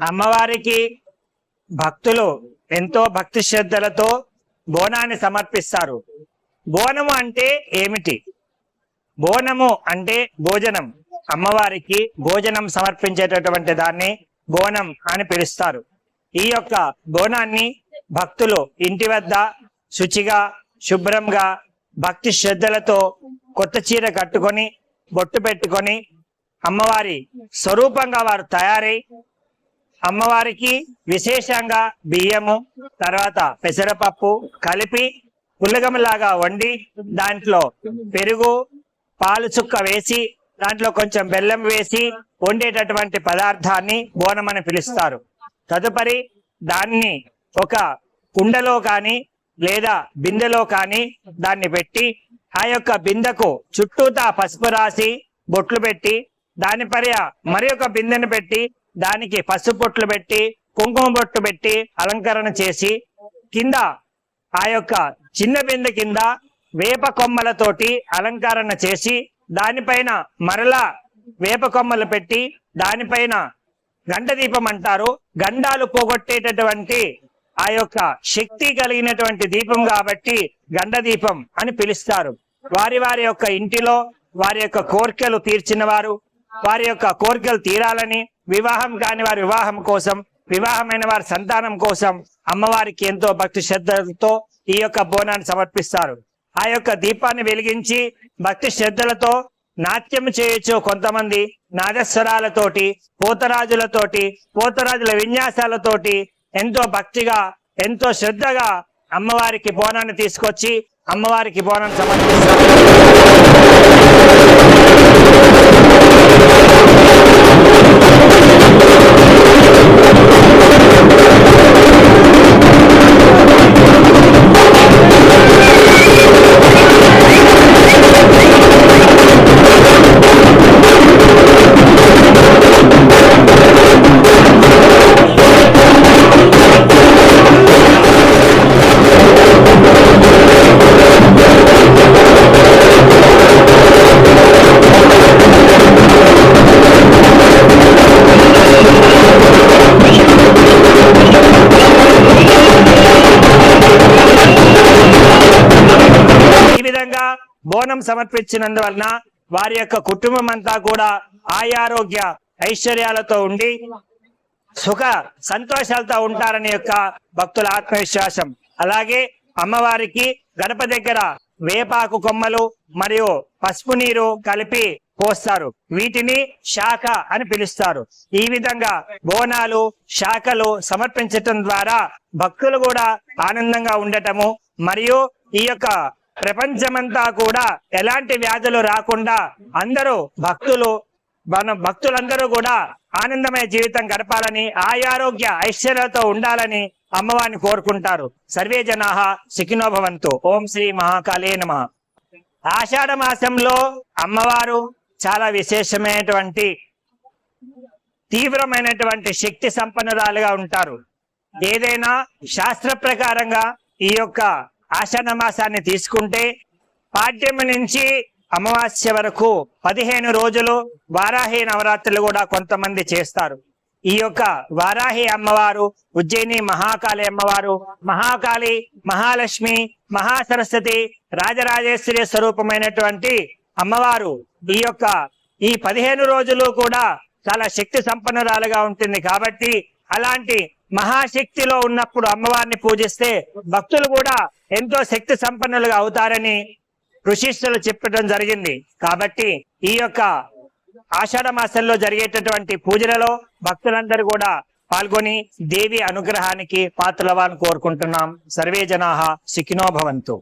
అమ్మవారికి భక్తులు ఎంతో భక్తి శ్రద్ధలతో బోనాన్ని సమర్పిస్తారు. బోనము అంటే ఏమిటి? బోనము అంటే భోజనం. అమ్మవారికి భోజనం సమర్పించేటటువంటి దాన్ని బోనం అని పిలుస్తారు. ఈ యొక్క బోనాన్ని భక్తులు ఇంటి వద్ద శుచిగా శుభ్రంగా భక్తి శ్రద్ధలతో కొత్త చీర కట్టుకొని బొట్టు పెట్టుకొని అమ్మవారి స్వరూపంగా వారు తయారై అమ్మవారికి విశేషంగా బియ్యము తర్వాత పెసరపప్పు కలిపి పుల్లగమలాగా వండి దాంట్లో పెరుగు పాలు చుక్క వేసి దాంట్లో కొంచెం బెల్లం వేసి వండేటటువంటి పదార్థాన్ని బోనం అని పిలుస్తారు. తదుపరి దాన్ని ఒక కుండలో కానీ లేదా బిందెలో కానీ దాన్ని పెట్టి ఆ యొక్క బిందెకు చుట్టూతా పసుపు రాసి బొట్లు పెట్టి దాని పర్య మరి ఒక బిందెను పెట్టి దానికి పసుపు బొట్లు పెట్టి కుంకుమ బొట్టు పెట్టి అలంకరణ చేసి కింద ఆ యొక్క చిన్న బిందె కింద వేప కొమ్మలతోటి అలంకరణ చేసి దానిపైన మరలా వేప కొమ్మలు పెట్టి దానిపైన గండ దీపం అంటారు. గండాలు పోగొట్టేటటువంటి ఆ యొక్క శక్తి కలిగినటువంటి దీపం కాబట్టి గండ దీపం అని పిలుస్తారు. వారి వారి యొక్క ఇంటిలో వారి యొక్క కోరికలు తీర్చిన వారు వారి యొక్క కోరికలు తీరాలని వివాహం కాని వారి వివాహం కోసం వివాహమైన వారి సంతానం కోసం అమ్మవారికి ఎంతో భక్తి శ్రద్ధలతో ఈ యొక్క బోనాన్ని సమర్పిస్తారు. ఆ యొక్క దీపాన్ని వెలిగించి భక్తి శ్రద్ధలతో నాట్యం చేయొచ్చు కొంతమంది నాదస్వరాలతోటి పోతరాజులతోటి పోతరాజుల విన్యాసాలతోటి ఎంతో భక్తిగా ఎంతో శ్రద్ధగా అమ్మవారికి బోనాన్ని తీసుకొచ్చి అమ్మవారికి బోనాన్ని సమర్పిస్తారు. బోనం సమర్పించినందువలన వారి యొక్క కుటుంబం అంతా కూడా ఆయారోగ్య ఐశ్వర్యాలతో ఉండి సుఖ సంతోషాలతో ఉంటారని యొక్క భక్తుల ఆత్మవిశ్వాసం. అలాగే అమ్మవారికి గడప దగ్గర వేపాకు కొమ్మలు మరియు పసుపు నీరు కలిపి పోస్తారు. వీటిని శాఖ అని పిలుస్తారు. ఈ విధంగా బోనాలు శాఖలు సమర్పించటం ద్వారా భక్తులు కూడా ఆనందంగా ఉండటము మరియు ఈ యొక్క ప్రపంచమంతా కూడా ఎలాంటి వ్యాధులు రాకుండా అందరూ భక్తులు మన భక్తులందరూ కూడా ఆనందమయ జీవితం గడపాలని ఆయారోగ్య ఐశ్వర్యతో ఉండాలని అమ్మవారిని కోరుకుంటారు. సర్వే జనాహ సుఖినోభవంతు ఓం శ్రీ మహాకాళే నమ. ఆషాఢ మాసంలో అమ్మవారు చాలా విశేషమైనటువంటి తీవ్రమైనటువంటి శక్తి సంపన్నురాలుగా ఉంటారు. ఏదైనా శాస్త్ర ప్రకారంగా ఈ యొక్క ఆషాఢ మాసాన్ని తీసుకుంటే పాడ్యమి నుంచి అమావాస్య వరకు పదిహేను రోజులు వారాహి నవరాత్రులు కూడా కొంతమంది చేస్తారు. ఈ యొక్క వారాహి అమ్మవారు ఉజ్జయిని మహాకాళి అమ్మవారు మహాకాళి మహాలక్ష్మి మహాసరస్వతి రాజరాజేశ్వరి స్వరూపమైనటువంటి అమ్మవారు ఈ యొక్క ఈ పదిహేను రోజులు కూడా చాలా శక్తి సంపన్నురాలుగా ఉంటుంది కాబట్టి అలాంటి మహాశక్తిలో ఉన్నప్పుడు అమ్మవారిని పూజిస్తే భక్తులు కూడా ఎంతో శక్తి సంపన్నులుగా అవుతారని ఋషిష్ఠులు చెప్పడం జరిగింది. కాబట్టి ఈ యొక్క ఆషాఢ మాసంలో జరిగేటటువంటి పూజలలో భక్తులందరూ కూడా పాల్గొని దేవి అనుగ్రహానికి పాత్రలవాన్ని కోరుకుంటున్నాం. సర్వే జనా సుఖినో భవంతు.